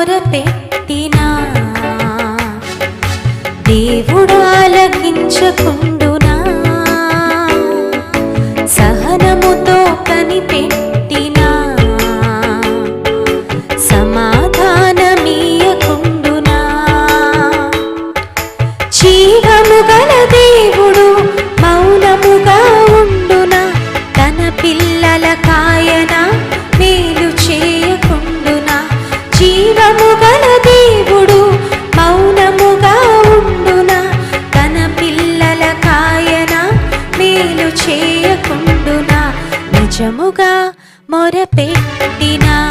మొరపెట్టినా? దేవుడాలకించకుండునా సహనముతో కనిపెట్టినా? సమాధానమీయకుండునా జీవము గల దేవుడు చేయకుండునా? నిజముగా మొరపెట్టినా?